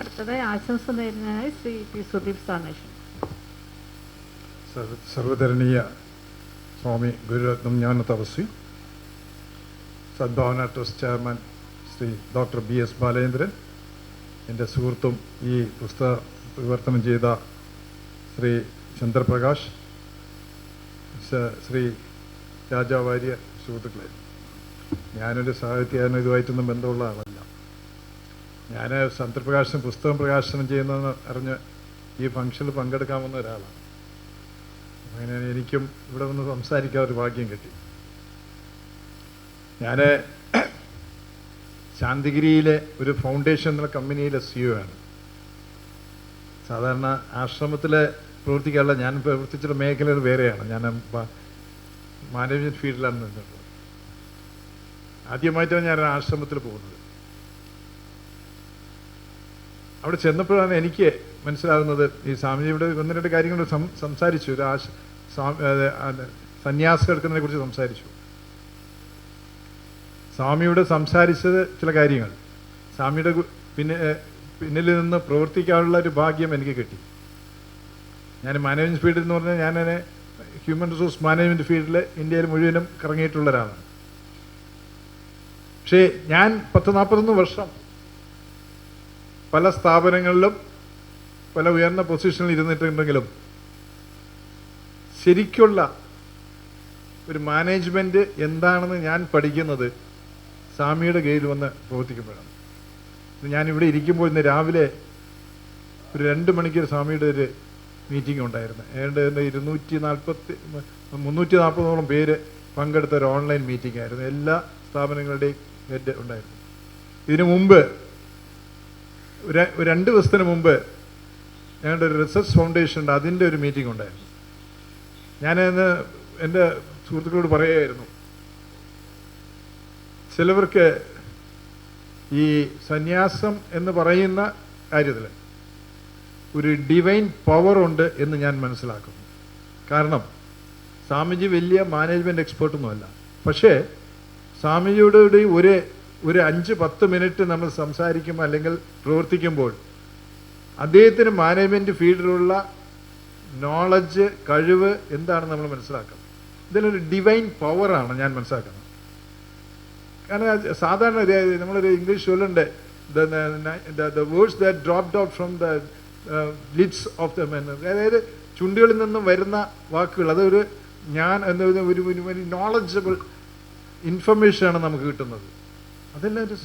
അടുത്തതായി ആശംസ നേരുന്നതിനായി ശ്രീ പി സുദീപ് സാനേഷൻ സർവ- സർവധരണീയ Swami Gururatnam Jnana Tapasvi. Sadbhavana trust chairman Shri doctor B S Balendran. എന്റെ സുഹൃത്തും ഈ പുസ്തക വിവർത്തനം ചെയ്ത ശ്രീ ചന്ദ്രപ്രകാശ് ശ്രീ രാജാവാര്യ സുഹൃത്തുക്കളെ. ഞാനൊരു സാഹിത്യ ഇതുമായിട്ടൊന്നും ബന്ധമുള്ള ആളല്ല. ഞാൻ സന്ത്രപ്രകാശനം പുസ്തകം പ്രകാശനം ചെയ്യുന്നതെന്ന് അറിഞ്ഞ് ഈ ഫംഗ്ഷനിൽ പങ്കെടുക്കാമെന്ന ഒരാളാണ്. അങ്ങനെ എനിക്കും ഇവിടെ വന്ന് സംസാരിക്കാൻ ഒരു ഭാഗ്യം കിട്ടി. ഞാൻ ശാന്തിഗിരിയിലെ ഒരു ഫൗണ്ടേഷൻ എന്ന കമ്പനിയിലെ സിഇഒ ആണ്. സാധാരണ ആശ്രമത്തിലെ പ്രവർത്തിക്കാനുള്ള ഞാൻ പ്രവർത്തിച്ചിട്ടുള്ള മേഖലകൾ വേറെയാണ്. ഞാൻ മാനേജ്മെന്റ് ഫീൽഡിലാണ് നിന്നിട്ടുള്ളത്. ആദ്യമായിട്ടാണ് ഞാൻ ആശ്രമത്തിൽ പോകുന്നത്. അവിടെ ചെന്നപ്പോഴാണ് എനിക്ക് മനസ്സിലാകുന്നത് ഈ സ്വാമിജിയുടെ ഒന്ന് രണ്ട് കാര്യങ്ങൾ സംസാരിച്ചു. ഒരു ആശ സന്യാസം എടുക്കുന്നതിനെ കുറിച്ച് സംസാരിച്ചു. സ്വാമിയോട് സംസാരിച്ചത് ചില കാര്യങ്ങൾ. സ്വാമിയുടെ പിന്നെ പിന്നിൽ നിന്ന് പ്രവർത്തിക്കാനുള്ള ഒരു ഭാഗ്യം എനിക്ക് കിട്ടി. ഞാൻ മാനേജ്മെന്റ് ഫീൽഡിൽ എന്ന് പറഞ്ഞാൽ ഞാൻ ഹ്യൂമൻ റിസോഴ്സ് മാനേജ്മെന്റ് ഫീൽഡിൽ ഇന്ത്യയിൽ മുഴുവനും കറങ്ങിയിട്ടുള്ള ഒരാളാണ് പക്ഷേ ഞാൻ പത്ത് നാൽപ്പത്തൊന്ന് വർഷം പല സ്ഥാപനങ്ങളിലും പല ഉയർന്ന പൊസിഷനിൽ ഇരുന്നിട്ടുണ്ടെങ്കിലും ശരിക്കുള്ള ഒരു മാനേജ്മെന്റ് എന്താണെന്ന് ഞാൻ പഠിക്കുന്നത് സ്വാമിയുടെ കയ്യിൽ വന്ന് പ്രവർത്തിക്കുമ്പോഴാണ്. ഞാനിവിടെ ഇരിക്കുമ്പോൾ ഇന്ന് രാവിലെ ഒരു രണ്ട് മണിക്ക് സ്വാമിയുടെ ഒരു മീറ്റിംഗ് ഉണ്ടായിരുന്നു. ഏതാണ്ട് ഇരുന്നൂറ്റി നാൽപ്പത്തി മുന്നൂറ്റി നാൽപ്പതോളം പേര് പങ്കെടുത്ത ഒരു ഓൺലൈൻ മീറ്റിംഗ് ആയിരുന്നു. എല്ലാ സ്ഥാപനങ്ങളുടെയും ഹെഡ് ഉണ്ടായിരുന്നു. ഇതിനു മുമ്പ് രണ്ട് ദിവസത്തിന് മുമ്പ് ഞങ്ങളുടെ ഒരു റിസർച്ച് ഫൗണ്ടേഷൻ ഉണ്ട് അതിന്റെ ഒരു മീറ്റിംഗ് ഉണ്ടായിരുന്നു. ഞാൻ ഞാനിന്ന് എന്റെ സുഹൃത്തുക്കളോട് പറയുകയായിരുന്നു ചിലവർക്ക് ഈ സന്യാസം എന്ന് പറയുന്ന കാര്യത്തിൽ ഒരു ഡിവൈൻ പവർ ഉണ്ട് എന്ന് ഞാൻ മനസ്സിലാക്കുന്നു. കാരണം സ്വാമിജി വലിയ മാനേജ്മെന്റ് എക്സ്പേർട്ടൊന്നുമല്ല പക്ഷേ സ്വാമിജിയുടെ ഒരു ഒരു അഞ്ച് പത്ത് മിനിറ്റ് നമ്മൾ സംസാരിക്കുമ്പോൾ അല്ലെങ്കിൽ പ്രവർത്തിക്കുമ്പോൾ അദ്ദേഹത്തിന് മാനേജ്മെന്റ് ഫീൽഡിലുള്ള നോളജ് കഴിവ് എന്താണ് നമ്മൾ മനസ്സിലാക്കണം. ഇതിലൊരു ഡിവൈൻ പവറാണ് ഞാൻ മനസ്സിലാക്കുന്നത്. കാരണം സാധാരണ നമ്മളൊരു English ചൊല്ലുണ്ട് the words the dropped out from the lids of the men അതായത് ചുണ്ടുകളിൽ നിന്നും വരുന്ന വാക്കുകൾ. അതൊരു ഞാൻ എന്ന ഒരു നോളജബിൾ ഇൻഫർമേഷനാണ് നമുക്ക് കിട്ടുന്നത്. അതെല്ലാം ഒരു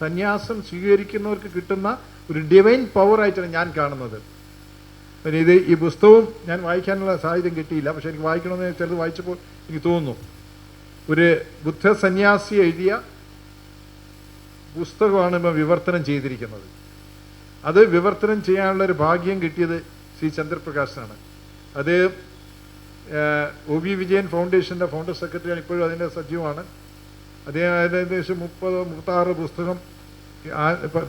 സന്യാസം സ്വീകരിക്കുന്നവർക്ക് കിട്ടുന്ന ഒരു ഡിവൈൻ പവറായിട്ടാണ് ഞാൻ കാണുന്നത്. പിന്നെ ഇത് ഈ പുസ്തകവും ഞാൻ വായിക്കാനുള്ള സാഹചര്യം കിട്ടിയില്ല. പക്ഷെ എനിക്ക് വായിക്കണമെന്ന് ചിലത് വായിച്ചപ്പോൾ എനിക്ക് തോന്നുന്നു. ഒരു ബുദ്ധ സന്യാസി എഴുതിയ പുസ്തകമാണ് ഇപ്പം വിവർത്തനം ചെയ്തിരിക്കുന്നത്. അത് വിവർത്തനം ചെയ്യാനുള്ള ഒരു ഭാഗ്യം കിട്ടിയത് ശ്രീ ചന്ദ്രപ്രകാശനാണ്. അത് ഒ വി വിജയൻ ഫൗണ്ടേഷന്റെ ഫൗണ്ടർ സെക്രട്ടറിയാണ്. ഇപ്പോഴും അതിന്റെ സജീവമാണ്. അദ്ദേഹം ഏകദേശം മുപ്പത് മുപ്പത്താറ് പുസ്തകം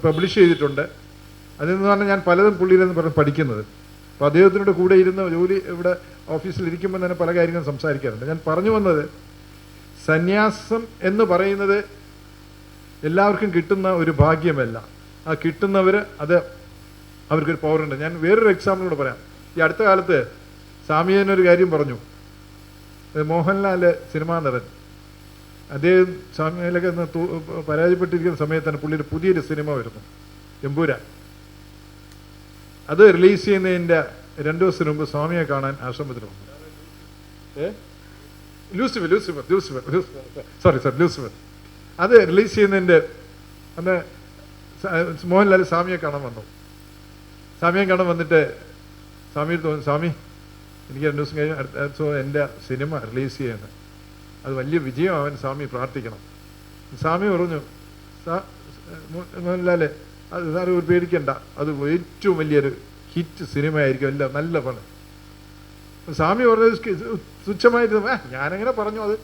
പബ്ലിഷ് ചെയ്തിട്ടുണ്ട്. അതിൽ നിന്ന് പറഞ്ഞാൽ ഞാൻ പലതും പുള്ളിയിലെന്ന് പറഞ്ഞ് പഠിക്കുന്നത്. അപ്പോൾ അദ്ദേഹത്തിനോട് കൂടെ ഇരുന്ന് ജോലി ഇവിടെ ഓഫീസിൽ ഇരിക്കുമ്പോൾ തന്നെ പല കാര്യങ്ങളും സംസാരിക്കാറുണ്ട്. ഞാൻ പറഞ്ഞു വന്നത് സന്യാസം എന്ന് പറയുന്നത് എല്ലാവർക്കും കിട്ടുന്ന ഒരു ഭാഗ്യമല്ല. ആ കിട്ടുന്നവർ അത് അവർക്കൊരു പവറുണ്ട് ഞാൻ വേറൊരു എക്സാമ്പിൾ പറയാം. ഈ അടുത്ത കാലത്ത് സ്വാമിയൻ ഒരു കാര്യം പറഞ്ഞു. മോഹൻലാൽ സിനിമാ നടൻ. അദ്ദേഹം സ്വാമിയിലൊക്കെ പരാജയപ്പെട്ടിരിക്കുന്ന സമയത്ത് തന്നെ പുള്ളിയുടെ പുതിയൊരു സിനിമ വരുന്നു എമ്പൂരാൻ. അത് റിലീസ് ചെയ്യുന്നതിന്റെ രണ്ടു ദിവസത്തിന് മുമ്പ് സ്വാമിയെ കാണാൻ ആശ്രമത്തിൽ വന്നു. ഏ? Lucifer Lucifer Lucifer sorry sorry Lucifer. അത് റിലീസ് ചെയ്യുന്നതിന്റെ അന്ന് മോഹൻലാൽ സ്വാമിയെ കാണാൻ വന്നു. സ്വാമിയെ കാണാൻ വന്നിട്ട് സ്വാമിയിൽ തോന്നി സ്വാമി എനിക്ക് രണ്ട് ദിവസം കഴിഞ്ഞ് അടുത്ത എന്റെ സിനിമ റിലീസ് ചെയ്യുന്നത്. അത് വലിയ വിജയമാവാൻ സ്വാമി പ്രാർത്ഥിക്കണം. സ്വാമി പറഞ്ഞു മോഹൻലാലെ അത് സാറ് ഒരു പേടിക്കണ്ട. അത് ഏറ്റവും വലിയൊരു ഹിറ്റ് സിനിമയായിരിക്കും. എല്ലാം നല്ല പണം സ്വാമി പറഞ്ഞത് തുച്ഛമായിട്ട് "ആ, ഞാനങ്ങനെ പറഞ്ഞു. അത്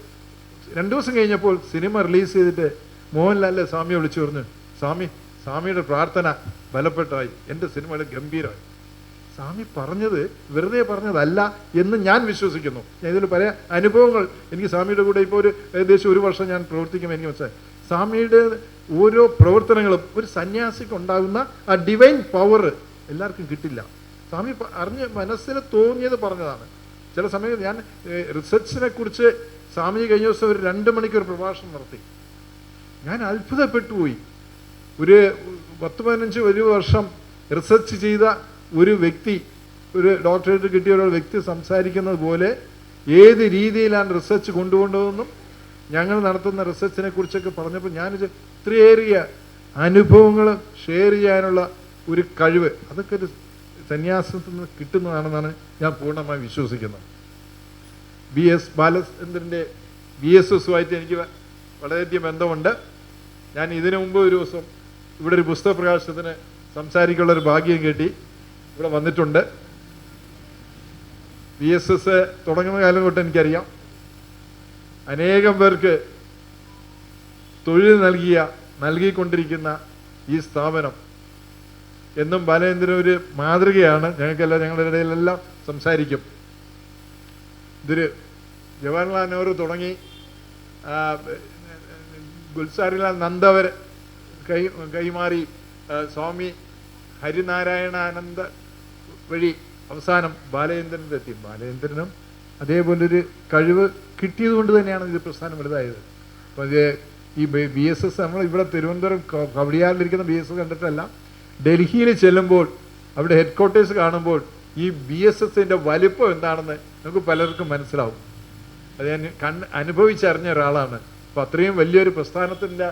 രണ്ടു ദിവസം കഴിഞ്ഞപ്പോൾ സിനിമ റിലീസ് ചെയ്തിട്ട് മോഹൻലാലിലെ സ്വാമിയെ വിളിച്ചു പറഞ്ഞു. സ്വാമി സ്വാമിയുടെ പ്രാർത്ഥന ബലപ്പെട്ടായി എന്റെ സിനിമകൾ ഗംഭീരമായി. സ്വാമി പറഞ്ഞത് വെറുതെ പറഞ്ഞതല്ല എന്ന് ഞാൻ വിശ്വസിക്കുന്നു. ഞാൻ ഇതിൽ പല അനുഭവങ്ങൾ എനിക്ക് സ്വാമിയുടെ കൂടെ ഇപ്പോൾ ഒരു ഏകദേശം ഒരു വർഷം ഞാൻ പ്രവർത്തിക്കുമ്പോൾ എനിക്ക് മനസ്സിലായി. സ്വാമിയുടെ ഓരോ പ്രവർത്തനങ്ങളും ഒരു സന്യാസിക്ക് ഉണ്ടാകുന്ന ആ ഡിവൈൻ പവർ എല്ലാവർക്കും കിട്ടില്ല. സ്വാമി അറിഞ്ഞ് മനസ്സിൽ തോന്നിയത് പറഞ്ഞതാണ്. ചില സമയത്ത് ഞാൻ റിസർച്ചിനെ കുറിച്ച് സ്വാമി കഴിഞ്ഞ ദിവസം ഒരു രണ്ട് മണിക്കൂർ പ്രഭാഷണം നടത്തി. ഞാൻ അത്ഭുതപ്പെട്ടു പോയി. ഒരു പത്ത് പതിനഞ്ച് ഒരു വർഷം റിസർച്ച് ചെയ്ത ഒരു വ്യക്തി ഒരു ഡോക്ടറേറ്റ് കിട്ടിയ ഒരു വ്യക്തി സംസാരിക്കുന്നത് പോലെ ഏത് രീതിയിലാണ് റിസർച്ച് കൊണ്ടുപോകേണ്ടതെന്നും ഞങ്ങൾ നടത്തുന്ന റിസർച്ചിനെ കുറിച്ചൊക്കെ പറഞ്ഞപ്പോൾ ഞാൻ ഇത്രയേറിയ അനുഭവങ്ങൾ ഷെയർ ചെയ്യാനുള്ള ഒരു കഴിവ് അതൊക്കെ ഒരു സന്യാസത്തിൽ നിന്ന് കിട്ടുന്നതാണെന്നാണ് ഞാൻ പൂർണമായി വിശ്വസിക്കുന്നത്. ബി എസ് ബാലചന്ദ്രന്റെ ബി എസ് എസുമായിട്ട് എനിക്ക് വളരെയധികം ബന്ധമുണ്ട്. ഞാൻ ഇതിനു മുമ്പ് ഒരു ദിവസം ഇവിടെ ഒരു പുസ്തക പ്രകാശനത്തിന് സംസാരിക്കാനുള്ള ഒരു ഭാഗ്യം കിട്ടി. ഇവിടെ വന്നിട്ടുണ്ട്. പി എസ് എസ് തുടങ്ങുന്ന കാലം തൊട്ട് എനിക്കറിയാം. അനേകം പേർക്ക് തൊഴിൽ നൽകിയ നൽകിക്കൊണ്ടിരിക്കുന്ന ഈ സ്ഥാപനം എന്നും ബാലചന്ദ്രൻ ഒരു മാതൃകയാണ്. ഞങ്ങൾക്കെല്ലാം ഞങ്ങളുടെ ഇടയിലെല്ലാം സംസാരിക്കും. ഇതൊരു ജവഹർലാൽ നെഹ്റു തുടങ്ങി ഗുൽസാരിലാൽ നന്ദ വരെ കൈ കൈമാറി സ്വാമി ഹരിനാരായണാനന്ദ വഴി അവസാനം ബാലചന്ദ്രന്റെ എത്തി. ബാലചന്ദ്രനും അതേപോലൊരു കഴിവ് കിട്ടിയത് കൊണ്ട് തന്നെയാണ് ഇത് പ്രസ്ഥാനം വലുതായത്. അപ്പോൾ ഇത് ഈ ബി എസ് എസ് നമ്മൾ ഇവിടെ തിരുവനന്തപുരം കവടിയാറിലിരിക്കുന്ന ബി എസ് എസ് കണ്ടിട്ടല്ല. ഡൽഹിയിൽ ചെല്ലുമ്പോൾ അവിടെ ഹെഡ് ക്വാർട്ടേഴ്സ് കാണുമ്പോൾ ഈ ബി എസ് എസിന്റെ വലിപ്പം എന്താണെന്ന് നമുക്ക് പലർക്കും മനസ്സിലാവും. അത് ഞാൻ കണ് അനുഭവിച്ചറിഞ്ഞ ഒരാളാണ്. അപ്പോൾ അത്രയും വലിയൊരു പ്രസ്ഥാനത്തിന്റെ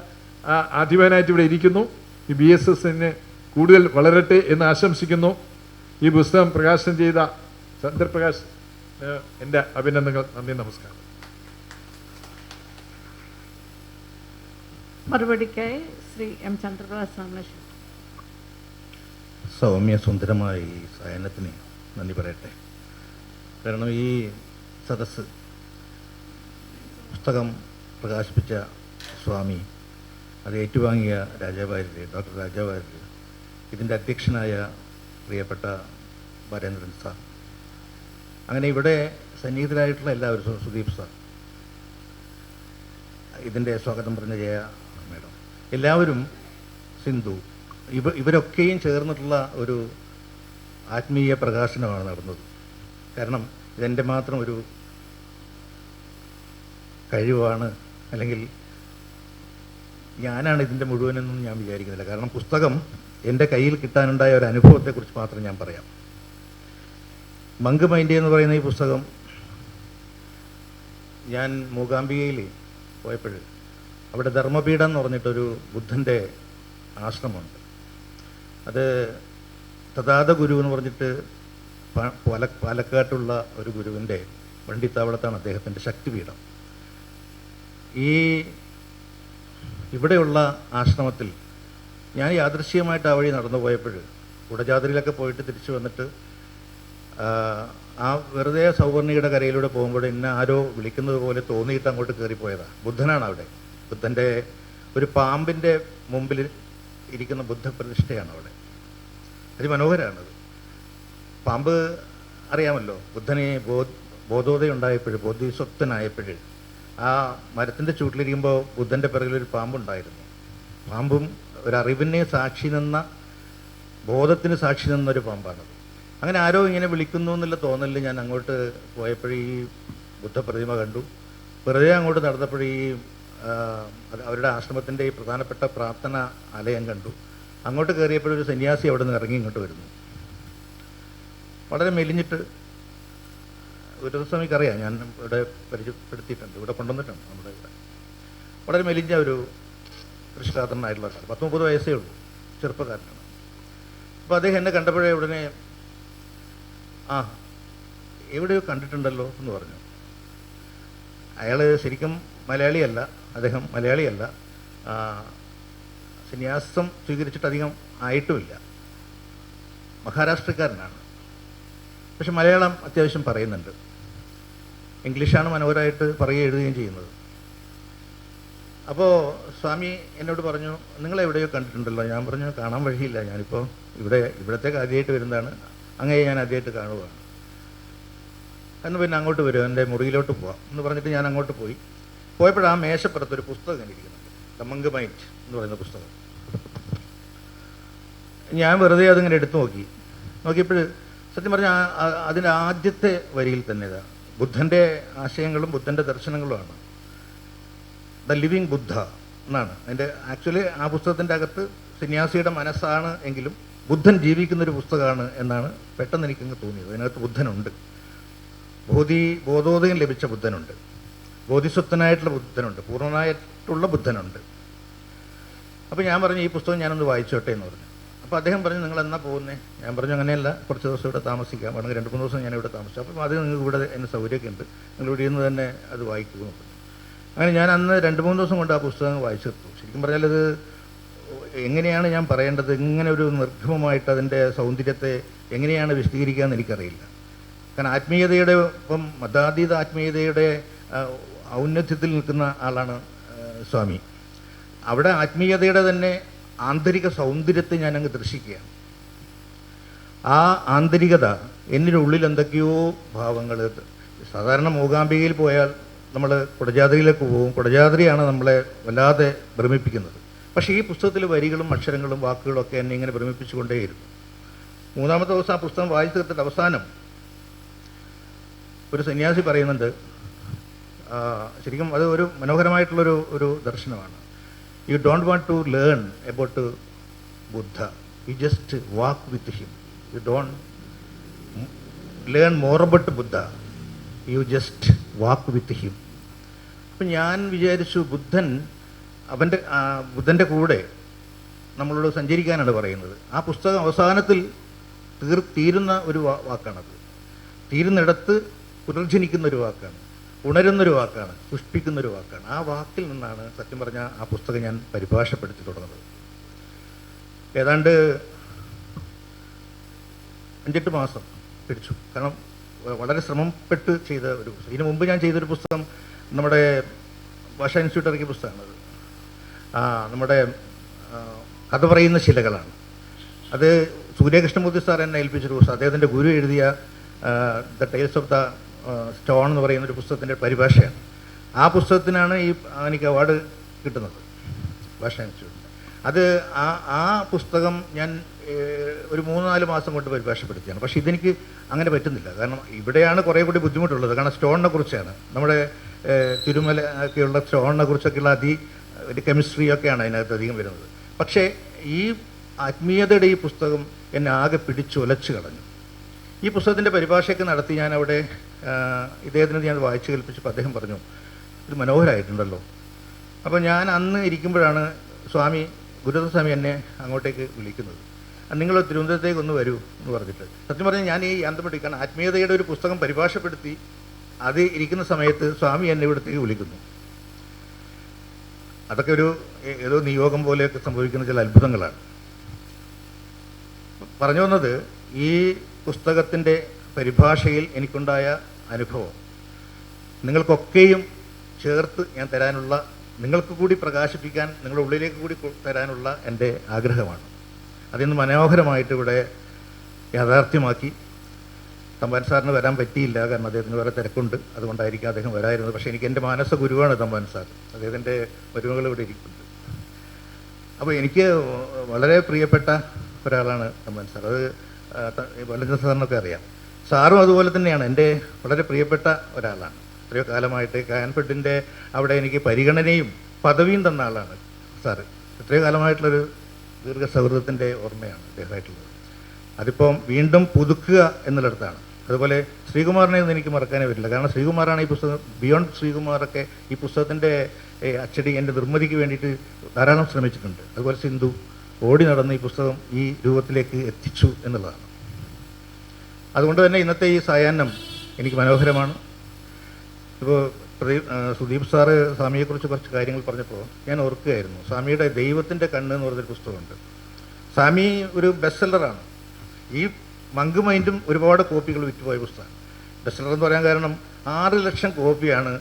ആധിപനായിട്ട് ഇവിടെ ഇരിക്കുന്നു. ഈ ബി എസ് എസിന് കൂടുതൽ വളരട്ടെ എന്ന് ആശംസിക്കുന്നു. ഈ പുസ്തകം പ്രകാശനം ചെയ്ത ചന്ദ്രപ്രകാശ് എന്റെ അഭിനന്ദനങ്ങൾ. നന്ദി നമസ്കാരം. മറുപടിക്കായി ശ്രീ എം ചന്ദ്രപ്രകാശ് രാമലക്ഷ്മി സൗമ്യ സുന്ദരമായ ഈ സായനത്തിന് നന്ദി പറയട്ടെ. കാരണം ഈ സദസ് പുസ്തകം പ്രകാശിപ്പിച്ച സ്വാമി അത് ഏറ്റുവാങ്ങിയ രാജാവാര്യർ ഡോക്ടർ രാജാവാര്യർ ഇതിന്റെ അധ്യക്ഷനായ പ്രിയപ്പെട്ട വരേന്ദ്രൻ സാർ. അങ്ങനെ ഇവിടെ സന്നിഹിതരായിട്ടുള്ള എല്ലാവരും സുദീപ് സാർ ഇതിന്റെ സ്വാഗതം പറഞ്ഞ ജയ മേഡം എല്ലാവരും സിന്ധു ഇവ ഇവരൊക്കെയും ചേർന്നിട്ടുള്ള ഒരു ആത്മീയ പ്രകാശനമാണ് നടന്നത്. കാരണം ഇതെന്റെ മാത്രം ഒരു കഴിവാണ് അല്ലെങ്കിൽ ഞാനാണ് ഇതിന്റെ മുഴുവനെന്നും ഞാൻ വിചാരിക്കുന്നില്ല. കാരണം പുസ്തകം എന്റെ കയ്യിൽ കിട്ടാനുണ്ടായ ഒരു അനുഭവത്തെക്കുറിച്ച് മാത്രം ഞാൻ പറയാം. മങ്ക് മൈൻഡ് എന്ന് പറയുന്ന ഈ പുസ്തകം ഞാൻ മൂകാംബികയിൽ പോയപ്പോൾ അവിടെ ധർമ്മപീഠം എന്ന് പറഞ്ഞിട്ടൊരു ബുദ്ധന്റെ ആശ്രമമുണ്ട്. അത് തഥാത ഗുരു എന്ന് പറഞ്ഞിട്ട് പാല പാലക്കാട്ടുള്ള ഒരു ഗുരുവിന്റെ വണ്ടിത്താവളത്താണ് അദ്ദേഹത്തിന്റെ ശക്തിപീഠം. ഈ ഇവിടെയുള്ള ആശ്രമത്തിൽ ഞാൻ യാദൃശ്യമായിട്ട് ആ വഴി നടന്നു പോയപ്പോൾ കുടജാതിരിയിലൊക്കെ പോയിട്ട് തിരിച്ചു വന്നിട്ട് ആ, വെറുതെ സൗവർണിയുടെ കരയിലൂടെ പോകുമ്പോൾ എന്നെ ആരോ വിളിക്കുന്നത് പോലെ തോന്നിയിട്ട് അങ്ങോട്ട് കയറിപ്പോയതാണ് ബുദ്ധനാണ് അവിടെ. ബുദ്ധന്റെ ഒരു പാമ്പിന്റെ മുമ്പിൽ ഇരിക്കുന്ന ബുദ്ധപ്രതിഷ്ഠയാണ് അവിടെ. അതിമനോഹരമാണത് പാമ്പ് അറിയാമല്ലോ ബുദ്ധനെ ബോ ബോധോദയം ബോധിസ്വപ്തനായപ്പോൾ ആ മരത്തിന്റെ ചൂട്ടിലിരിക്കുമ്പോൾ ബുദ്ധന്റെ പിറകിലൊരു പാമ്പുണ്ടായിരുന്നു. പാമ്പും ഒരറിവിനെ സാക്ഷി നിന്ന ബോധത്തിന് സാക്ഷി നിന്നൊരു പാമ്പാണത് അങ്ങനെ ആരോ ഇങ്ങനെ വിളിക്കുന്നു എന്നുള്ള തോന്നലിൽ ഞാൻ അങ്ങോട്ട് പോയപ്പോൾ ഈ ബുദ്ധപ്രതിമ കണ്ടു. വെറുതെ അങ്ങോട്ട് നടന്നപ്പോൾ ഈ അവരുടെ ആശ്രമത്തിന്റെ ഈ പ്രധാനപ്പെട്ട പ്രാർത്ഥന ആലയം കണ്ടു. അങ്ങോട്ട് കയറിയപ്പോഴൊരു സന്യാസി അവിടെ നിന്ന് ഇറങ്ങി ഇങ്ങോട്ട് വരുന്നു. വളരെ മെലിഞ്ഞിട്ട് ഒരു ദിവസം എനിക്കറിയാം ഞാൻ ഇവിടെ പരിചയപ്പെടുത്തിയിട്ടുണ്ട് ഇവിടെ കൊണ്ടുവന്നിട്ടുണ്ട് നമ്മുടെ ഇവിടെ. വളരെ മെലിഞ്ഞ ഒരു കൃഷിക്കാരനായിട്ടുള്ള കാലം പത്ത് മുപ്പത് വയസ്സേ ഉള്ളൂ. ചെറുപ്പക്കാരനാണ്. അപ്പോൾ അദ്ദേഹം എന്നെ കണ്ടപ്പോഴേ ഉടനെ ആ എവിടെയോ കണ്ടിട്ടുണ്ടല്ലോ എന്ന് പറഞ്ഞു. അയാൾ ശരിക്കും മലയാളിയല്ല അദ്ദേഹം മലയാളിയല്ല. സന്യാസം സ്വീകരിച്ചിട്ട് അധികം ആയിട്ടുമില്ല. മഹാരാഷ്ട്രക്കാരനാണ്. പക്ഷെ മലയാളം അത്യാവശ്യം പറയുന്നുണ്ട്. ഇംഗ്ലീഷാണ് മനോഹരമായിട്ട് പറയുകയും എഴുതുകയും ചെയ്യുന്നത്. അപ്പോൾ സ്വാമി എന്നോട് പറഞ്ഞു നിങ്ങൾ എവിടെയോ കണ്ടിട്ടുണ്ടല്ലോ ഞാൻ പറഞ്ഞു കാണാൻ വഴിയില്ല ഞാനിപ്പോൾ ഇവിടെ ഇവിടത്തേക്ക് ആദ്യമായിട്ട് വരുന്നതാണ് അങ്ങനെ ഞാൻ ആദ്യമായിട്ട് കാണുകയാണ് എന്ന് പിന്നെ അങ്ങോട്ട് വരും എന്റെ മുറിയിലോട്ട് പോവാം എന്ന് പറഞ്ഞിട്ട് ഞാൻ അങ്ങോട്ട് പോയി. പോയപ്പോൾ ആ മേശപ്പുറത്ത് ഒരു പുസ്തകം കണ്ടിരിക്കുന്നത് തമങ്ക് മൈൻഡ് എന്ന് പറയുന്ന പുസ്തകം. ഞാൻ വെറുതെ അതിങ്ങനെ എടുത്തു നോക്കി. നോക്കിയപ്പോൾ സത്യം പറഞ്ഞാൽ അതിന്റെ ആദ്യത്തെ വരിയിൽ തന്നെ ബുദ്ധന്റെ ആശയങ്ങളും ബുദ്ധന്റെ ദർശനങ്ങളുമാണ്. ദ ലിവിങ് ബുദ്ധ എന്നാണ്. അതിന്റെ ആക്ച്വലി ആ പുസ്തകത്തിന്റെ അകത്ത് സന്യാസിയുടെ മനസ്സാണ് എങ്കിലും ബുദ്ധൻ ജീവിക്കുന്ന ഒരു പുസ്തകമാണ് എന്നാണ് പെട്ടെന്ന് എനിക്കങ്ങ് തോന്നിയത്. അതിനകത്ത് ബുദ്ധനുണ്ട്. ബോധി ബോധോദയം ലഭിച്ച ബുദ്ധനുണ്ട്. ബോധിസ്വത്തനായിട്ടുള്ള ബുദ്ധനുണ്ട്. പൂർണനായിട്ടുള്ള ബുദ്ധനുണ്ട്. അപ്പോൾ ഞാൻ പറഞ്ഞു ഈ പുസ്തകം ഞാനൊന്ന് വായിച്ചോട്ടെ എന്ന് പറഞ്ഞു. അപ്പോൾ അദ്ദേഹം പറഞ്ഞു നിങ്ങൾ എന്നാ പോകുന്നേ? ഞാൻ പറഞ്ഞു അങ്ങനെയല്ല. കുറച്ച് ദിവസം ഇവിടെ താമസിക്കാം. വേണമെങ്കിൽ രണ്ട് മൂന്ന് ദിവസം ഞാൻ ഇവിടെ താമസിച്ചു. അപ്പം അത് നിങ്ങൾക്ക് ഇവിടെ എന്റെ സൗകര്യമൊക്കെ ഉണ്ട്. നിങ്ങൾ ഇവിടെ ഇരുന്ന് തന്നെ അത് പറഞ്ഞു. അങ്ങനെ ഞാൻ അന്ന് രണ്ട് മൂന്ന് ദിവസം കൊണ്ട് ആ പുസ്തകം വായിച്ചു തീർത്തു ശരിക്കും പറഞ്ഞാൽ അത് എങ്ങനെയാണ് ഞാൻ പറയേണ്ടത്? ഇങ്ങനെ ഒരു നിർഗമമായിട്ട് അതിന്റെ സൗന്ദര്യത്തെ എങ്ങനെയാണ് വിശദീകരിക്കുക എന്ന് എനിക്കറിയില്ല. കാരണം ആത്മീയതയുടെ ഇപ്പം മതാതീത ആത്മീയതയുടെ ഔന്നത്യത്തിൽ നിൽക്കുന്ന ആളാണ് സ്വാമി. അവിടെ ആത്മീയതയുടെ തന്നെ ആന്തരിക സൗന്ദര്യത്തെ ഞാൻ അങ്ങ് ദർശിക്കുകയാണ്. ആ ആന്തരികത എന്നിനുള്ളിൽ എന്തൊക്കെയോ ഭാവങ്ങൾ. സാധാരണ മൂകാംബികയിൽ പോയാൽ നമ്മൾ കുടജാദ്രിയിലേക്ക് പോകും. കുടജാദ്രിയാണ് നമ്മളെ വല്ലാതെ ഭ്രമിപ്പിക്കുന്നത്. പക്ഷേ ഈ പുസ്തകത്തിലെ വരികളും അക്ഷരങ്ങളും വാക്കുകളും ഒക്കെ എന്നെ ഇങ്ങനെ ഭ്രമിപ്പിച്ചുകൊണ്ടേയിരുന്നു. മൂന്നാമത്തെ ദിവസം ആ പുസ്തകം വായിച്ചു തീർത്തിട്ട് അവസാനം ഒരു സന്യാസി പറയുന്നുണ്ട് ശരിക്കും അത് ഒരു മനോഹരമായിട്ടുള്ളൊരു ഒരു ദർശനമാണ്. You don't want to learn about Buddha you just walk with him you don't learn more about Buddha you just walk with him അപ്പം ഞാൻ വിചാരിച്ചു ബുദ്ധൻ അവന്റെ ബുദ്ധന്റെ കൂടെ നമ്മളോട് സഞ്ചരിക്കാനാണ് പറയുന്നത്. ആ പുസ്തകം അവസാനത്തിൽ തീർ തീരുന്ന ഒരു വാക്കാണത്. തീരുന്നിടത്ത് പുനർജനിക്കുന്ന ഒരു വാക്കാണ്. ഉണരുന്നൊരു വാക്കാണ്. പുഷ്പിക്കുന്നൊരു വാക്കാണ്. ആ വാക്കിൽ നിന്നാണ് സത്യം പറഞ്ഞാൽ ആ പുസ്തകം ഞാൻ പരിഭാഷപ്പെടുത്തി തുടങ്ങുന്നത്. ഏതാണ്ട് അഞ്ചെട്ട് മാസം പിടിച്ചു. കാരണം വളരെ ശ്രമപ്പെട്ട് ചെയ്ത ഒരു പുസ്തകം. ഇതിനു മുമ്പ് ഞാൻ ചെയ്തൊരു പുസ്തകം നമ്മുടെ ഭാഷാ ഇൻസ്റ്റിറ്റ്യൂട്ട് ഇറക്കിയ പുസ്തകമാണത് നമ്മുടെ കഥ പറയുന്ന ശിലകളാണ്. അത് സൂര്യകൃഷ്ണമൂർത്തി സാർ എന്നെ ഏൽപ്പിച്ചൊരു പുസ്തകം. അദ്ദേഹത്തിന്റെ ഗുരു എഴുതിയ the tiles of the stone എന്ന് പറയുന്ന ഒരു പുസ്തകത്തിന്റെ പരിഭാഷയാണ്. ആ പുസ്തകത്തിനാണ് ഈ എനിക്ക് അവാർഡ് കിട്ടുന്നത് ഭാഷാ ഇൻസ്റ്റിറ്റ്യൂട്ടിൽ അത് ആ ആ പുസ്തകം ഞാൻ ഒരു മൂന്ന് നാല് മാസം കൊണ്ട് പരിഭാഷപ്പെടുത്തിയാണ്. പക്ഷേ ഇതെനിക്ക് അങ്ങനെ പറ്റുന്നില്ല. കാരണം ഇവിടെയാണ് കുറേ കൂടി ബുദ്ധിമുട്ടുള്ളത്. കാരണം സ്റ്റോണിനെ കുറിച്ചാണ്. നമ്മുടെ തിരുമല ഒക്കെയുള്ള സ്റ്റോണിനെ കുറിച്ചൊക്കെയുള്ള അതി ഒരു കെമിസ്ട്രി ഒക്കെയാണ് അതിനകത്ത് അധികം വരുന്നത്. പക്ഷേ ഈ ആത്മീയതയുടെ ഈ പുസ്തകം എന്നെ ആകെ പിടിച്ചുലച്ചു കളഞ്ഞു. ഈ പുസ്തകത്തിന്റെ പരിഭാഷയൊക്കെ നടത്തി ഞാൻ അവിടെ ഇദ്ദേഹത്തിന് ഞാൻ വായിച്ചു കേൾപ്പിച്ചപ്പോൾ അദ്ദേഹം പറഞ്ഞു ഇത് മനോഹരമായിട്ടുണ്ടല്ലോ അപ്പോൾ ഞാൻ അന്ന് ഇരിക്കുമ്പോഴാണ് സ്വാമി ഗുരുദസ്വാമി സ്വാമി എന്നെ അങ്ങോട്ടേക്ക് വിളിക്കുന്നത്. നിങ്ങൾ തിരുവനന്തപുരത്തേക്ക് ഒന്ന് വരൂ എന്ന് പറഞ്ഞിട്ട്. സത്യം പറഞ്ഞാൽ ഞാൻ ഈ അന്തപ്പെട്ടി കാരണം ആത്മീയതയുടെ ഒരു പുസ്തകം പരിഭാഷപ്പെടുത്തി അത് ഇരിക്കുന്ന സമയത്ത് സ്വാമി എന്നെ ഇവിടത്തേക്ക് വിളിക്കുന്നു. അതൊക്കെ ഒരു ഏതോ നിയോഗം പോലെയൊക്കെ സംഭവിക്കുന്ന ചില അത്ഭുതങ്ങളാണ്. പറഞ്ഞു വന്നത് ഈ പുസ്തകത്തിന്റെ പരിഭാഷയിൽ എനിക്കുണ്ടായ അനുഭവം. നിങ്ങൾക്കൊക്കെയും ചേർത്ത് ഞാൻ തരാനുള്ള നിങ്ങൾക്ക് കൂടി പ്രകാശിപ്പിക്കാൻ നിങ്ങളുടെ ഉള്ളിലേക്ക് കൂടി തരാനുള്ള എന്റെ ആഗ്രഹമാണ്. അതിന്ന് മനോഹരമായിട്ട് ഇവിടെ യാഥാർത്ഥ്യമാക്കി. തമ്പാൻ സാറിന് വരാൻ പറ്റിയില്ല കാരണം അദ്ദേഹത്തിന് വേറെ തിരക്കുണ്ട്. അതുകൊണ്ടായിരിക്കും അദ്ദേഹം വരായിരുന്നത് പക്ഷേ എനിക്ക് എന്റെ മാനസ ഗുരുവാണ് തമ്പാൻ സാർ. അദ്ദേഹത്തിന്റെ മരുമകൾ ഇവിടെ ഇരിക്കുന്നുണ്ട് അപ്പോൾ എനിക്ക് വളരെ പ്രിയപ്പെട്ട ഒരാളാണ് തമ്പാൻ സാർ. അത് വലഞ്ച സാറിനൊക്കെ അറിയാം. സാറും അതുപോലെ തന്നെയാണ്. എന്റെ വളരെ പ്രിയപ്പെട്ട ഒരാളാണ്. എത്രയോ കാലമായിട്ട് കാൻഫെഡിന്റെ അവിടെ എനിക്ക് പരിഗണനയും പദവിയും തന്ന ആളാണ് സാറ്. എത്രയോ കാലമായിട്ടുള്ളൊരു ദീർഘ സൗഹൃദത്തിന്റെ ഓർമ്മയാണ് അദ്ദേഹമായിട്ടുള്ളത് അതിപ്പം വീണ്ടും പുതുക്കുക എന്നുള്ളിടത്താണ്. അതുപോലെ ശ്രീകുമാറിനെ ഒന്നും എനിക്ക് മറക്കാനേ പറ്റില്ല. കാരണം ശ്രീകുമാറാണ് ഈ പുസ്തകം ബിയോണ്ട് ശ്രീകുമാറൊക്കെ ഈ പുസ്തകത്തിന്റെ അച്ചടി എന്റെ നിർമ്മിതിക്ക് വേണ്ടിയിട്ട് ധാരാളം ശ്രമിച്ചിട്ടുണ്ട്. അതുപോലെ സിന്ധു ഓടി നടന്ന് ഈ പുസ്തകം ഈ രൂപത്തിലേക്ക് എത്തിച്ചു എന്നുള്ളതാണ്. അതുകൊണ്ട് തന്നെ ഇന്നത്തെ ഈ സായാഹ്നം എനിക്ക് മനോഹരമാണ്. ഇപ്പോൾ പ്രദീപ് സുദീപ് സാറ് സ്വാമിയെക്കുറിച്ച് കുറച്ച് കാര്യങ്ങൾ പറഞ്ഞപ്പോൾ ഞാൻ ഓർക്കുകയായിരുന്നു. സ്വാമിയുടെ ദൈവത്തിന്റെ കണ്ണ് എന്ന് പറഞ്ഞൊരു പുസ്തകമുണ്ട്. സ്വാമി ഒരു ബെസ്റ്റ് സെല്ലറാണ് ഈ മങ്ക് മൈൻഡും ഒരുപാട് കോപ്പികൾ വിറ്റുപോയ പുസ്തകമാണ്. ബെസ്റ്റ് സെല്ലർ എന്ന് പറയാൻ കാരണം ആറ് ലക്ഷം കോപ്പിയാണ്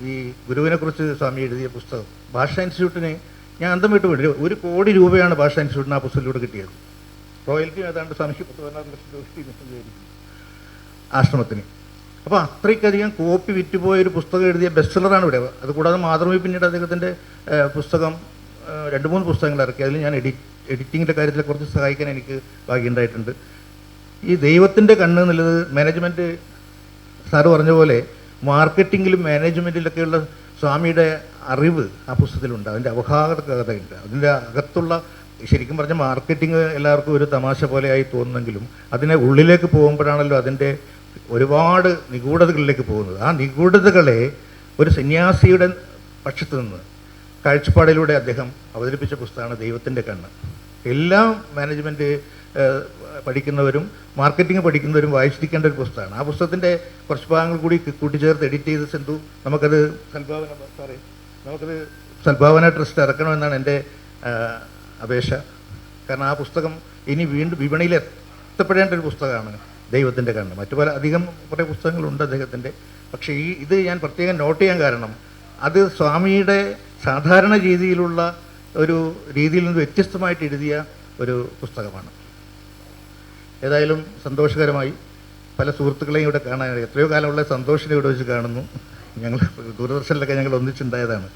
ഈ ഗുരുവിനെക്കുറിച്ച് സ്വാമി എഴുതിയ പുസ്തകം. ഭാഷാ ഇൻസ്റ്റിറ്റ്യൂട്ടിന് ഞാൻ അന്തം വിട്ടു പോയി ഒരു കോടി രൂപയാണ് ഭാഷാ ഇൻസ്റ്റിറ്റ്യൂട്ടിന് ആ പുസ്തകത്തിലൂടെ കിട്ടിയത്. റോയൽറ്റി ഏതാണ്ട് സ്വാമിക്ക് പത്ത് പതിനാറ് ലക്ഷം രൂപ ആശ്രമത്തിന്. അപ്പോൾ അത്രയ്ക്കധികം കോപ്പി വിറ്റുപോയ ഒരു പുസ്തകം എഴുതിയ ബെസ്റ്റ് സെല്ലറാണ് ഇവിടെ. അതുകൂടാതെ മാതൃഭൂമി പിന്നീട് അദ്ദേഹത്തിന്റെ പുസ്തകം രണ്ട് മൂന്ന് പുസ്തകങ്ങൾ ഇറക്കി. അതിൽ ഞാൻ എഡി എഡിറ്റിങ്ങിന്റെ കാര്യത്തിൽ കുറച്ച് സഹായിക്കാൻ എനിക്ക് ഭാഗ്യമുണ്ടായിട്ടുണ്ട് ഈ ദൈവത്തിന്റെ കണ്ണ് എന്നുള്ളത് മാനേജ്മെന്റ് സാറ് പറഞ്ഞ പോലെ മാർക്കറ്റിങ്ങിലും മാനേജ്മെന്റിലൊക്കെയുള്ള സ്വാമിയുടെ അറിവ് ആ പുസ്തകത്തിലുണ്ട്. അതിന്റെ അവഹാകതയുണ്ട് അതിന്റെ അകത്തുള്ള ശരിക്കും പറഞ്ഞാൽ മാർക്കറ്റിംഗ് എല്ലാവർക്കും ഒരു തമാശ പോലെയായി തോന്നുന്നെങ്കിലും അതിനെ ഉള്ളിലേക്ക് പോകുമ്പോഴാണല്ലോ അതിന്റെ ഒരുപാട് നിഗൂഢതകളിലേക്ക് പോകുന്നത്. ആ നിഗൂഢതകളെ ഒരു സന്യാസിയുടെ പക്ഷത്ത് നിന്ന് കാഴ്ചപ്പാടിലൂടെ അദ്ദേഹം അവതരിപ്പിച്ച പുസ്തകമാണ് ദൈവത്തിന്റെ കണ്ണ്. എല്ലാ മാനേജ്മെന്റ് പഠിക്കുന്നവരും മാർക്കറ്റിംഗ് പഠിക്കുന്നവരും വായിച്ചിരിക്കേണ്ട ഒരു പുസ്തകമാണ്. ആ പുസ്തകത്തിന്റെ കുറച്ച് ഭാഗങ്ങൾ കൂടി കൂട്ടിച്ചേർത്ത് എഡിറ്റ് ചെയ്ത് സെന്തു നമുക്കത് സൽഭാവന സോറി നമുക്കത് സൽഭാവന ട്രസ്റ്റ് ഇറക്കണമെന്നാണ് എന്റെ അപേക്ഷ. കാരണം ആ പുസ്തകം ഇനി വീണ്ടും വിപണിയിൽ എത്തപ്പെടേണ്ട ഒരു പുസ്തകമാണ്. ദൈവത്തിന്റെ കണ്ണ് മറ്റു പല അധികം കുറേ പുസ്തകങ്ങളുണ്ട് അദ്ദേഹത്തിന്റെ പക്ഷേ ഈ ഇത് ഞാൻ പ്രത്യേകം നോട്ട് ചെയ്യാൻ കാരണം അത് സ്വാമിയുടെ സാധാരണ രീതിയിലുള്ള ഒരു രീതിയിൽ നിന്ന് വ്യത്യസ്തമായിട്ട് എഴുതിയ ഒരു പുസ്തകമാണ്. ഏതായാലും സന്തോഷകരമായി പല സുഹൃത്തുക്കളെയും ഇവിടെ കാണാൻ എത്രയോ കാലമുള്ള സന്തോഷിനെ ഇവിടെ വെച്ച് കാണുന്നു. ഞങ്ങൾ ദൂരദർശനിലൊക്കെ ഞങ്ങൾ ഒന്നിച്ചുണ്ടായതാണ്.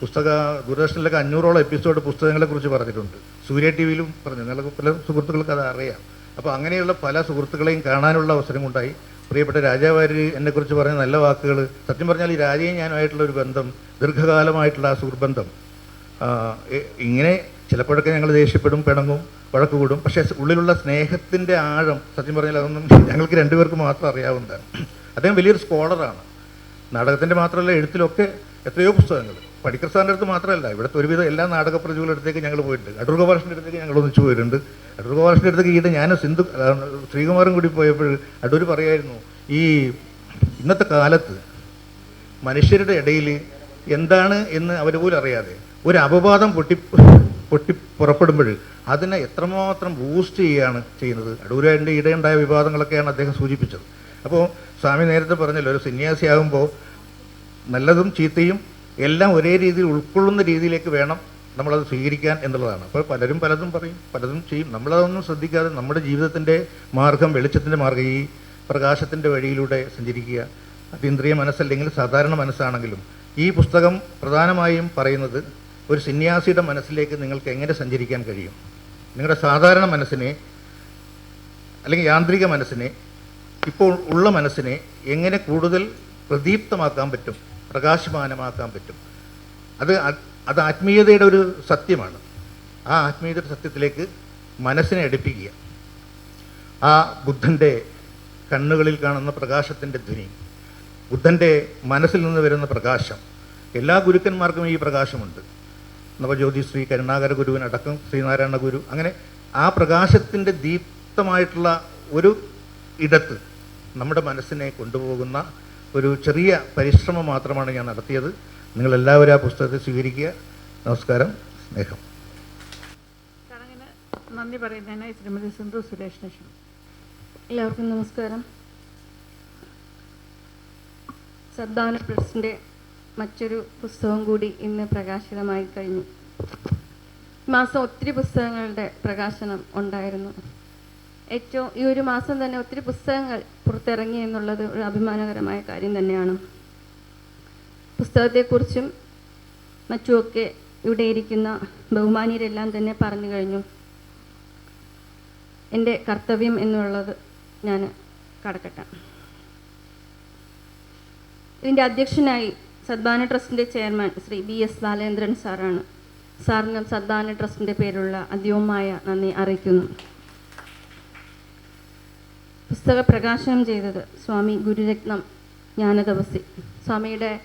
പുസ്തക ദൂരദർശനിലൊക്കെ അഞ്ഞൂറോളം എപ്പിസോഡ് പുസ്തകങ്ങളെക്കുറിച്ച് പറഞ്ഞിട്ടുണ്ട്. സൂര്യ ടി വിയിലും പറഞ്ഞു. ഞങ്ങൾക്ക് പല സുഹൃത്തുക്കൾക്ക് അത് അറിയാം. അപ്പോൾ അങ്ങനെയുള്ള പല സുഹൃത്തുക്കളെയും കാണാനുള്ള അവസരം ഉണ്ടായി. പ്രിയപ്പെട്ട രാജാവാര് എന്നെക്കുറിച്ച് പറഞ്ഞ നല്ല വാക്കുകൾ. സത്യം പറഞ്ഞാൽ ഈ രാജയും ഞാനുമായിട്ടുള്ള ഒരു ബന്ധം ദീർഘകാലമായിട്ടുള്ള ആ സുഹൃബന്ധം ഇങ്ങനെ ചിലപ്പോഴൊക്കെ ഞങ്ങൾ ദേഷ്യപ്പെടും പിണങ്ങും വഴക്ക് കൂടും പക്ഷേ ഉള്ളിലുള്ള സ്നേഹത്തിന്റെ ആഴം സത്യം പറഞ്ഞാൽ അതൊന്നും ഞങ്ങൾക്ക് രണ്ടുപേർക്ക് മാത്രം അറിയാവുന്നതാണ്. അദ്ദേഹം വലിയൊരു സ്കോളറാണ് നാടകത്തിന്റെ മാത്രമല്ല എഴുത്തിലൊക്കെ എത്രയോ പുസ്തകങ്ങൾ. പടിക്കർ അടുത്ത് മാത്രമല്ല ഇവിടുത്തെ ഒരുവിധം എല്ലാ നാടക പ്രതികളുടെ അടുത്തേക്ക് ഞങ്ങൾ പോയിട്ടുണ്ട്. അടൂർ ഗോപാലകൃഷ്ണന്റെ അടുത്തേക്ക് ഞങ്ങൾ ഒന്നിച്ചു പോയിട്ടുണ്ട്. അടൂർ ഗോപാലകൃഷ്ണന്റെ അടുത്തേക്ക് ഈയിടെ ഞാനും സിന്ധു ശ്രീകുമാരൻ കൂടി പോയപ്പോൾ അടൂർ പറയായിരുന്നു ഈ ഇന്നത്തെ കാലത്ത് മനുഷ്യരുടെ ഇടയിൽ എന്താണ് എന്ന് അവർ പോലും അറിയാതെ ഒരു അപവാദം പൊട്ടി പൊട്ടി പുറപ്പെടുമ്പോൾ അതിനെ എത്രമാത്രം ബൂസ്റ്റ് ചെയ്യുകയാണ് ചെയ്യുന്നത്. അടൂരാന്റെ ഇടയുണ്ടായ വിവാദങ്ങളൊക്കെയാണ് അദ്ദേഹം സൂചിപ്പിച്ചത്. അപ്പോൾ സ്വാമി നേരത്തെ പറഞ്ഞല്ലോ ഒരു സന്യാസിയാകുമ്പോൾ നല്ലതും ചീത്തയും എല്ലാം ഒരേ രീതിയിൽ ഉൾക്കൊള്ളുന്ന രീതിയിലേക്ക് വേണം നമ്മളത് സ്വീകരിക്കാൻ എന്നുള്ളതാണ്. അപ്പോൾ പലരും പലതും പറയും പലതും ചെയ്യും. നമ്മളതൊന്നും ശ്രദ്ധിക്കാതെ നമ്മുടെ ജീവിതത്തിന്റെ മാർഗം വെളിച്ചത്തിന്റെ മാർഗം ഈ പ്രകാശത്തിന്റെ വഴിയിലൂടെ സഞ്ചരിക്കുക അതീന്ദ്രിയ മനസ്സല്ലെങ്കിൽ സാധാരണ മനസ്സാണെങ്കിലും ഈ പുസ്തകം പ്രധാനമായും പറയുന്നത് ഒരു സന്യാസിയുടെ മനസ്സിലേക്ക് നിങ്ങൾക്ക് എങ്ങനെ സഞ്ചരിക്കാൻ കഴിയും? നിങ്ങളുടെ സാധാരണ മനസ്സിനെ അല്ലെങ്കിൽ യാന്ത്രിക മനസ്സിനെ ഇപ്പോൾ ഉള്ള മനസ്സിനെ എങ്ങനെ കൂടുതൽ പ്രദീപ്തമാക്കാൻ പറ്റും? പ്രകാശമാനമാക്കാൻ പറ്റും. അത് അത് ആത്മീയതയുടെ ഒരു സത്യമാണ്. ആ ആത്മീയതയുടെ സത്യത്തിലേക്ക് മനസ്സിനെ അടുപ്പിക്കുക. ആ ബുദ്ധന്റെ കണ്ണുകളിൽ കാണുന്ന പ്രകാശത്തിന്റെ ധ്വനി ബുദ്ധന്റെ മനസ്സിൽ നിന്ന് വരുന്ന പ്രകാശം എല്ലാ ഗുരുക്കന്മാർക്കും ഈ പ്രകാശമുണ്ട്. നവജ്യോതി ശ്രീ കരുണാകര ഗുരുവിനടക്കം ശ്രീനാരായണ ഗുരു അങ്ങനെ ആ പ്രകാശത്തിന്റെ ദീപ്തമായിട്ടുള്ള ഒരു ഇടത്ത് നമ്മുടെ മനസ്സിനെ കൊണ്ടുപോകുന്ന ഒരു ചെറിയ പരിശ്രമം മാത്രമാണ് ഞാൻ നടത്തിയത്. നിങ്ങളെല്ലാവരും ആ പുസ്തകത്തെ സ്വീകരിക്കുക. നമസ്കാരം. സ്നേഹം. നന്ദി പറയുന്നതിനായി ശ്രീമതി സിന്ധു സുരേഷ് ലക്ഷ്മി എല്ലാവർക്കും നമസ്കാരം. സദ്ദാന പ്രസിന്റെ മറ്റൊരു പുസ്തകം കൂടി ഇന്ന് പ്രകാശിതമായി കഴിഞ്ഞു. മാസം ഒത്തിരി പുസ്തകങ്ങളുടെ പ്രകാശനം ഉണ്ടായിരുന്നു. ഏറ്റവും ഈ ഒരു മാസം തന്നെ ഒത്തിരി പുസ്തകങ്ങൾ പുറത്തിറങ്ങി എന്നുള്ളത് ഒരു അഭിമാനകരമായ കാര്യം തന്നെയാണ്. പുസ്തകത്തെക്കുറിച്ചും മറ്റുമൊക്കെ ഇവിടെ ഇരിക്കുന്ന ബഹുമാനീയരെല്ലാം തന്നെ പറഞ്ഞു കഴിഞ്ഞു. എന്റെ കർത്തവ്യം എന്നുള്ളത് ഞാൻ കടക്കട്ടെ. ഇതിന്റെ അധ്യക്ഷനായി സദ്ഭാന ട്രസ്റ്റിന്റെ chairman Shri B S Balendran സാറാണ്. സാറിന് സദ്ഭാന ട്രസ്റ്റിന്റെ പേരുള്ള അദ്യവുമായ നന്ദി അറിയിക്കുന്നു. പുസ്തക പ്രകാശനം ചെയ്തത് സ്വാമി ഗുരുരത്നം ജ്ഞാനതപസി സ്വാമിയുടെ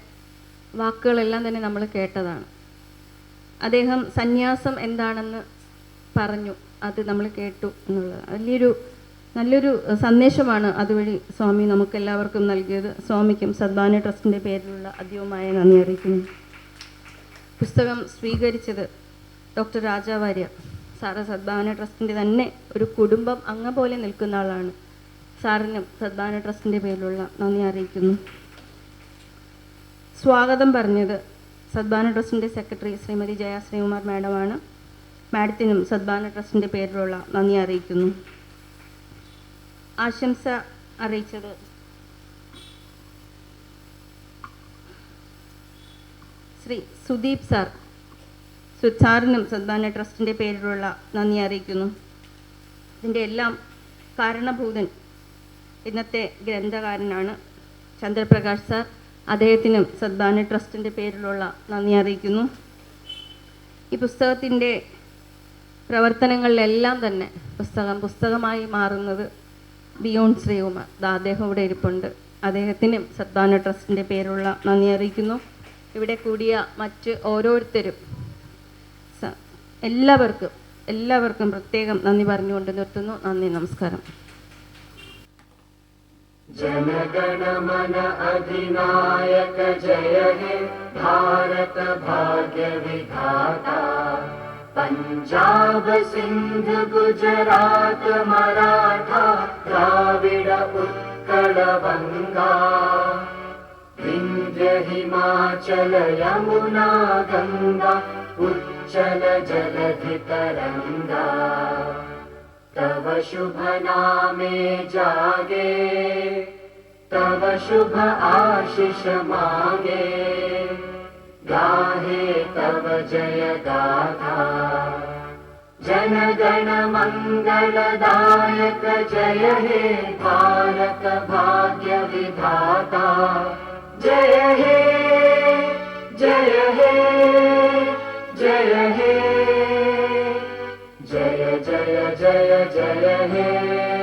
വാക്കുകളെല്ലാം തന്നെ നമ്മൾ കേട്ടതാണ്. അദ്ദേഹം സന്യാസം എന്താണെന്ന് പറഞ്ഞു അത് നമ്മൾ കേട്ടു എന്നുള്ളത്. വലിയൊരു നല്ലൊരു സന്ദേശമാണ് അതുവഴി സ്വാമി നമുക്കെല്ലാവർക്കും നൽകിയത്. സ്വാമിക്കും സദ്ഭാന ട്രസ്റ്റിന്റെ പേരിലുള്ള അധികമായ നന്ദി അറിയിക്കുന്നു. പുസ്തകം സ്വീകരിച്ചത് ഡോക്ടർ രാജാവാര്യ. സാറ് സദ്ഭാവന ട്രസ്റ്റിന്റെ തന്നെ ഒരു കുടുംബം അങ്ങ പോലെ നിൽക്കുന്ന ആളാണ്. സാറിനും സദ്ഭാവന ട്രസ്റ്റിന്റെ പേരിലുള്ള നന്ദി അറിയിക്കുന്നു. സ്വാഗതം പറഞ്ഞത് സദ്ഭാവന ട്രസ്റ്റിന്റെ സെക്രട്ടറി ശ്രീമതി ജയ ശ്രീകുമാർ മാഡമാണ്. മാഡത്തിനും സദ്ഭാവന ട്രസ്റ്റിന്റെ പേരിലുള്ള നന്ദി അറിയിക്കുന്നു. ആശംസ അറിയിച്ചത് ശ്രീ സുദീപ് സാർ. സുധാറിനും സദ്ഭാവന ട്രസ്റ്റിന്റെ പേരിലുള്ള നന്ദി അറിയിക്കുന്നു. ഇതിന്റെ എല്ലാം കാരണഭൂതൻ ഇന്നത്തെ ഗ്രന്ഥകാരനാണ് ചന്ദ്രപ്രകാശ് സാർ. അദ്ദേഹത്തിനും സദ്ഭാവന ട്രസ്റ്റിന്റെ പേരിലുള്ള നന്ദി അറിയിക്കുന്നു. ഈ പുസ്തകത്തിന്റെ പ്രവർത്തനങ്ങളിലെല്ലാം തന്നെ പുസ്തകം പുസ്തകമായി മാറുന്നത് ബിയോണ്ട് ശ്രീകുമാർ. അദ്ദേഹം ഇവിടെ ഇരിപ്പുണ്ട്. അദ്ദേഹത്തിനും സദ്ഭാവന ട്രസ്റ്റിന്റെ പേരുള്ള നന്ദി അറിയിക്കുന്നു. ഇവിടെ കൂടിയ മറ്റ് ഓരോരുത്തരും എല്ലാവർക്കും എല്ലാവർക്കും പ്രത്യേകം നന്ദി പറഞ്ഞുകൊണ്ട് നിർത്തുന്നു. നന്ദി നമസ്കാരം. जनगणमन अधिनायक जय हे भारत भाग्य विधाता। पञ्जाब सिन्ध गुजरात मराठा द्राविड उत्कल बङ्गा विन्ध्य हिमाचल यमुना गङ्गा उच्चल जलधितरङ्गा तव शुभ नामे जागे तव शुभ आशिष मागे। गाहे तव जय गाथा जनगण मङ्गलदायक जय हे भारत भाग्य विधाता। जय हे जय हे जय हे जय जय जय हे